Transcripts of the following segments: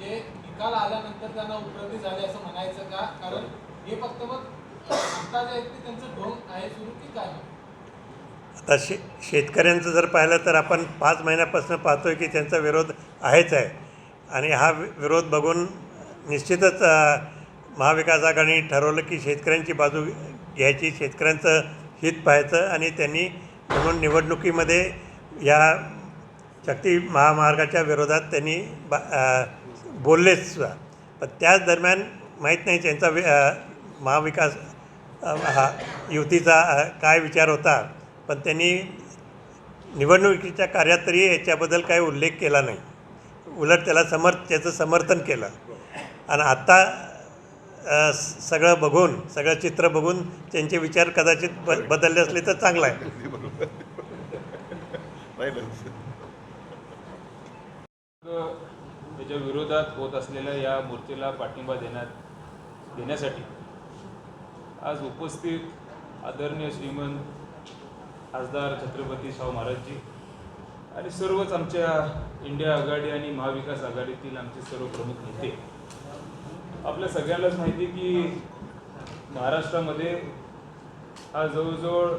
म्हणजे निकाल आल्यानंतर त्यांना उपलब्धी झाली असं म्हणायचं का? कारण हे फक्त मग आता जे आहेत ते त्यांचं ढोंग आहे सुरू की काय? आता शे शेतकऱ्यांचं जर पाहिलं तर आपण पाच महिन्यापासून पाहतोय की त्यांचा विरोध आहेच आहे. आणि हा वि- विरोध बघून निश्चितच महाविकास आघाडीने ठरवलं की शेतकऱ्यांची बाजू घ्यायची शेतकऱ्यांचं हित पाहायचं आणि त्यांनी म्हणून निवडणुकीमध्ये या शक्ती महामार्गाच्या विरोधात त्यांनी बा बोललेच सुद्धा. पण त्याच दरम्यान माहीत नाही त्यांचा वि महाविकास हा युतीचा काय विचार होता. पण त्यांनी निवडणुकीच्या कार्यात तरी याच्याबद्दल काही उल्लेख केला नाही. उलट त्याला समर्थ त्याचं समर्थन केलं. आणि आत्ता सगळं बघून सगळं चित्र बघून त्यांचे विचार कदाचित ब बदलले असले तर चांगलं आहे. त्यांच्या विरोधात होत असलेल्या या मोर्चेला पाठिंबा देण्यात देण्यासाठी आज उपस्थित आदरणीय श्रीमंत खासदार छत्रपती शाहू महाराजजी आणि सर्वच आमच्या इंडिया आघाडी आणि महाविकास आघाडीतील आमचे सर्व प्रमुख नेते. आपल्या सगळ्यांनाच माहिती की महाराष्ट्रामध्ये हा जवळजवळ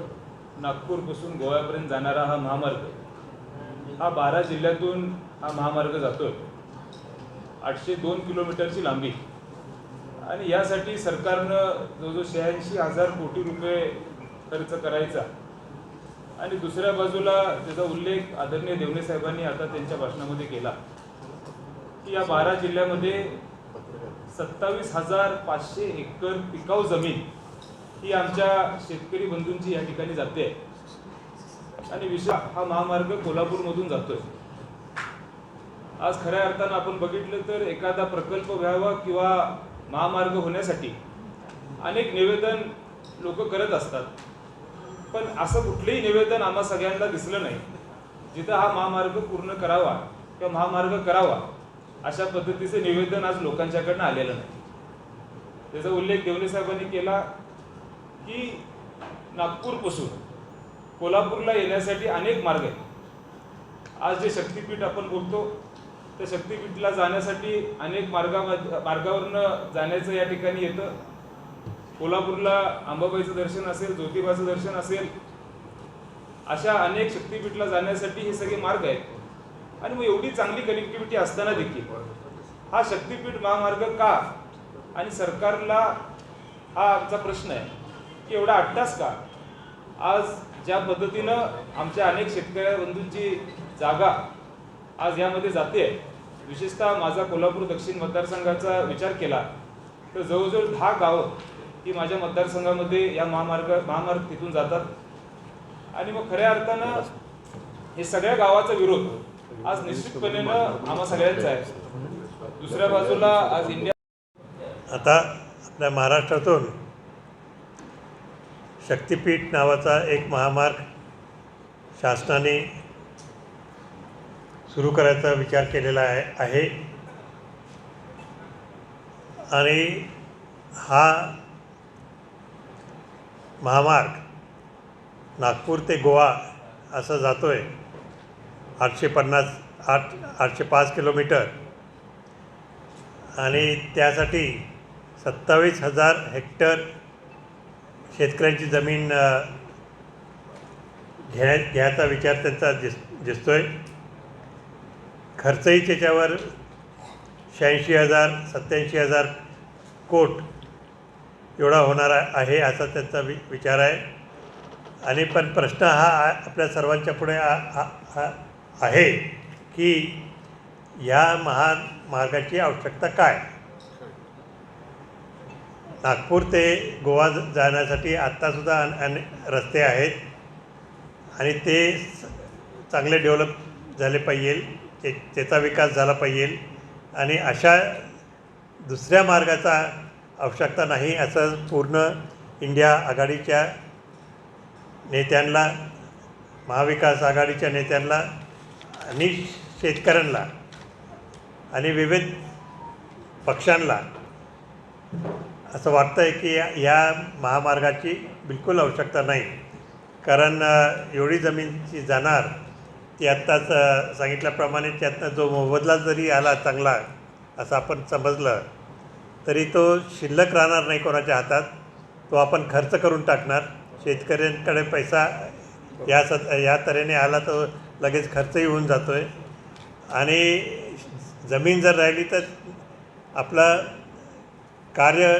नागपूरपासून गोव्यापर्यंत जाणारा हा महामार्ग हा बारा जिल्ह्यातून हा महामार्ग जातोय. आठशे दोन किलोमीटरची लांबी. आणि यासाठी सरकारनं जवळजवळ शहाऐंशी हजार कोटी रुपये खर्च करायचा. आणि दुसऱ्या बाजूला त्याचा उल्लेख आदरणीय देवणे साहेबांनी आता त्यांच्या भाषणामध्ये केला की या बारा जिल्ह्यामध्ये सत्तावीस हजार पाचशे एकर पिकाऊ जमीन ही आमच्या शेतकरी बंधूंची या ठिकाणी जाते. आणि विशा हा महामार्ग कोल्हापूरमधून जातोय. आज खऱ्या अर्थानं आपण बघितलं तर एखादा प्रकल्प व्हावा किंवा महामार्ग होण्यासाठी अनेक निवेदन लोक करत असतात. पण असं कुठलंही निवेदन आम्हा सगळ्यांना दिसलं नाही. जिथं हा महामार्ग पूर्ण करावा किंवा महामार्ग करावा अशा पद्धतीचे निवेदन आज लोकांच्याकडनं आलेलं नाही. त्याचा उल्लेख देवले साहेबांनी केला की नागपूरपासून कोल्हापूरला येण्यासाठी अनेक मार्ग आहेत. आज जे शक्तीपीठ आपण बोलतो त्या शक्तीपीठला जाण्यासाठी अनेक मार्गामध्ये मार्गावरनं जाण्याचं या ठिकाणी येतं. कोल्हापूरला अंबाबाईचं दर्शन असेल ज्योतिबाचं दर्शन असेल अशा अनेक शक्तीपीठला जाण्यासाठी हे सगळे मार्ग आहेत. आणि मग एवढी चांगली कनेक्टिव्हिटी असताना देखील हा शक्तीपीठ महामार्ग का? आणि सरकारला हा आमचा प्रश्न आहे की एवढा अट्टास का? आज ज्या पद्धतीनं आमच्या अनेक शेतकऱ्या बंधूंची जागा आज यामध्ये जाते आहे. विशेषतः माझा कोल्हापूर दक्षिण मतदारसंघाचा विचार केला तर जवळजवळ दहा गावं ही माझ्या मतदारसंघामध्ये या महामार्ग महामार्ग तिथून जातात. आणि मग खऱ्या अर्थानं हे सगळ्या गावाचा विरोध आज निश्चितपणे आम्हा सगळ्यांचा आहे. दुसऱ्या बाजूला आज इंडिया आता आपल्या महाराष्ट्रातून शक्तिपीठ नावाचा एक महामार्ग शासनाने सुरू करायचा विचार केलेला आहे आहे. आणि हा महामार्ग नागपूर ते गोवा असा जातो आहे आठशे पन्नास आठ आठशे पाच किलोमीटर. आणि त्यासाठी सत्तावीस हजार हेक्टर शेतकऱ्यांची जमीन अ, घ्या घ्यायचा विचार त्यांचा दिस दिसतो आहे खर्चही त्याच्यावर शहाऐंशी हजार सत्याऐंशी हजार कोट एवढा होणार आहे असा त्यांचा वि विचार आहे. आणि पण प्रश्न हा आपल्या सर्वांच्या पुढे आ- आहे की या मार्गाची आवश्यकता काय? नागपूर ते गोवा जाण्यासाठी आत्तासुद्धा अन अन रस्ते आहेत. आणि ते स- चांगले डेव्हलप झाले पाहिजे. ते त्याचा विकास झाला पाहिजे. आणि अशा दुसऱ्या मार्गाचा आवश्यकता नाही असं पूर्ण इंडिया आघाडीच्या नेत्यांना महाविकास आघाडीच्या नेत्यांना आणि शेतकऱ्यांना आणि विविध पक्षांना असं वाटतं आहे की या महामार्गाची बिलकुल आवश्यकता नाही. कारण एवढी जमीनची जाणार की आत्ताच सांगितल्याप्रमाणे त्यातनं जो मोबदला जरी आला चांगला असं आपण समजलं तरी तो शिल्लक राहणार नाही कोणाच्या हातात. तो आपण खर्च करून टाकणार. शेतकऱ्यांकडे पैसा या स या तऱ्हेने आला तर लगेच खर्चही होऊन जातो आहे आणि जमीन जर राहिली तर आपलं कार्य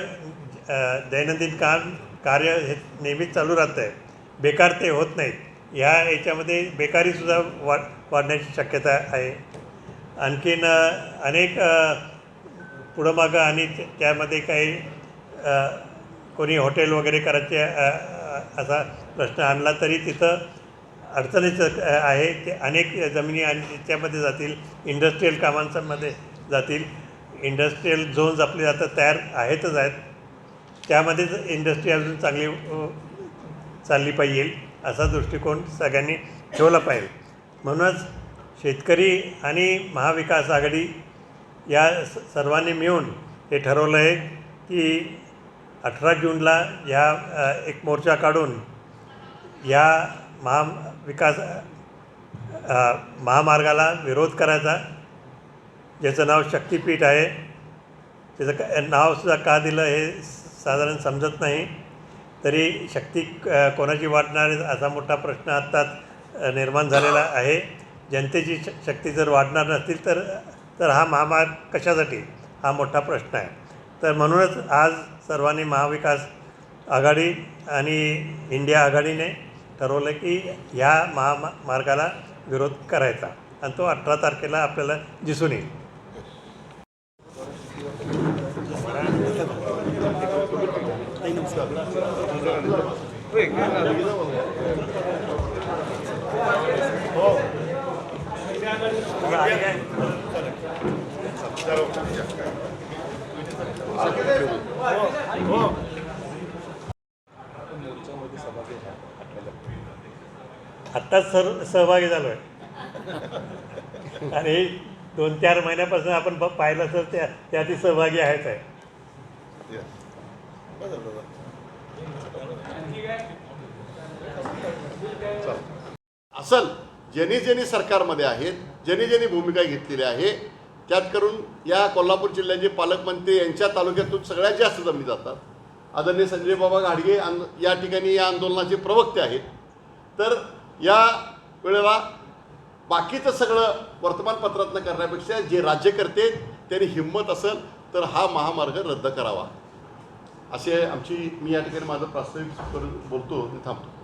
दैनंदिन काम कार्य हे नेहमीच चालू राहतं आहे बेकार ते होत नाहीत. ह्या याच्यामध्ये बेकारीसुद्धा वाढ वाढण्याची शक्यता आहे. आणखीन अनेक पुढं मागं आणि त्यामध्ये काही कोणी हॉटेल वगैरे करायचे असा प्रश्न आणला तरी तिथं अडचणीचं आहे. ते अनेक जमिनी आणि त्याच्यामध्ये जातील इंडस्ट्रीयल कामांमध्ये जातील. इंडस्ट्रीयल झोन्स आपले आता तयार आहेतच आहेत. त्यामध्येच इंडस्ट्री अजून चांगली चालली पाहिजे. असा दृष्टिकोन सगळ्यांनी ठेवला पाहिजे. म्हणूनच शेतकरी आणि महाविकास आघाडी या स सर्वांनी मिळून हे ठरवलं आहे की अठरा जूनला या एक मोर्चा काढून या महाविकास महामार्गाला विरोध करायचा. ज्याचं नाव शक्तिपीठ आहे. त्याचं का नावसुद्धा का दिलं हे साधारण समजत नाही. तरी शक्ती कोणाची वाढणार असा मोठा प्रश्न आत्ताच निर्माण झालेला आहे. जनतेची श शक्ती जर वाढणार नसतील तर तर हा महामार्ग कशासाठी? हा मोठा प्रश्न आहे. तर म्हणूनच आज सर्वांनी महाविकास आघाडी आणि इंडिया आघाडीने ठरवलं की ह्या महामार्गाला विरोध करायचा. आणि तो अठरा तारखेला आपल्याला दिसून येईल. आत्ताच सर सहभागी झालो आहे आणि दोन चार महिन्यापासून आपण पाहिलं तर त्या त्यातही सहभागी आहेच आहे. असल ज्यांनी ज्यांनी सरकारमध्ये आहेत ज्यांनी ज्यांनी भूमिका घेतलेली आहे त्यात करून या कोल्हापूर जिल्ह्याचे पालकमंत्री यांच्या तालुक्यातून सगळ्यात जास्त जमिनी जातात. आदरणीय संजय बाबा घाडगे आंद या ठिकाणी या आंदोलनाचे प्रवक्ते आहेत. तर या वेळेला बाकीचं सगळं वर्तमानपत्रातनं करण्यापेक्षा जे राज्यकर्ते त्यांनी हिंमत असेल तर हा महामार्ग रद्द करावा. असे आमची मी या ठिकाणी माझं प्रास्ताविक करून बोलतो आणि थांबतो.